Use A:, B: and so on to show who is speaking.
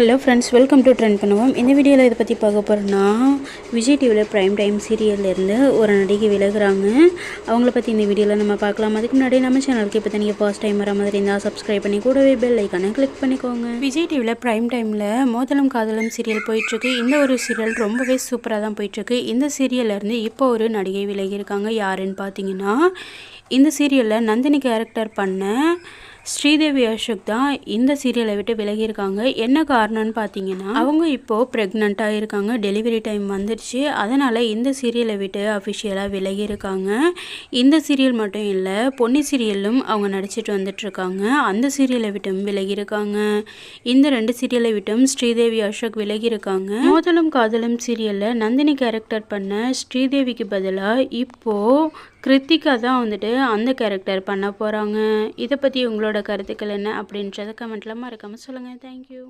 A: Hello friends welcome to trend பண்ணுவோம் இந்த வீடியோவில் இதை பற்றி பார்க்க போகிறோன்னா விஜய் டிவியில் ப்ரைம் டைம் சீரியல்லேருந்து ஒரு நடிகை விலகுறாங்க. அவங்கள பற்றி இந்த வீடியோவில் நம்ம பார்க்கலாம். அதுக்கு முன்னாடி நம்ம சேனலுக்கு இப்போ நீங்கள் ஃபர்ஸ்ட் டைம் வர மாதிரி இருந்தால் சப்ஸ்கிரைப் பண்ணி கூடவே பெல் ஐக்கானை கிளிக் பண்ணிக்கோங்க. விஜய் டிவியில் ப்ரைம் டைமில் மோதலம் காதலம் சீரியல் போயிட்டுருக்கு. இந்த ஒரு சீரியல் ரொம்பவே சூப்பராக தான் போயிட்டுருக்கு. இந்த சீரியல்லேருந்து இப்போ ஒரு நடிகை விலகியிருக்காங்க யாருன்னு பார்த்தீங்கன்னா இந்த சீரியலில் நந்தினி கேரக்டர் பண்ண ஸ்ரீதேவி அசோக் தான் இந்த சீரியலை விட்டு விலகியிருக்காங்க. என்ன காரணம்னு பார்த்தீங்கன்னா அவங்க இப்போது ப்ரெக்னெண்ட்டாக இருக்காங்க. டெலிவரி டைம் வந்துடுச்சு அதனால் இந்த சீரியலை விட்டு அஃபிஷியலாக விலகியிருக்காங்க. இந்த சீரியல் மட்டும் இல்லை பொன்னி சீரியலும் அவங்க நடிச்சிட்டு வந்துட்டுருக்காங்க. அந்த சீரியலை விட்டும் விலகியிருக்காங்க. இந்த ரெண்டு சீரியலை விட்டும் ஸ்ரீதேவி அசோக் விலகியிருக்காங்க. மோதலும் காதலும் சீரியலில் நந்தினி கேரக்டர் பண்ண ஸ்ரீதேவிக்கு பதிலாக இப்போது கிருத்திகா தான் வந்துட்டு அந்த கேரக்டர் பண்ண போகிறாங்க இதை பற்றி உங்களோட கருத்துக்கள் என்ன அப்படின்றத கமெண்ட்டில் மறக்காமல் சொல்லுங்கள் தேங்க்யூ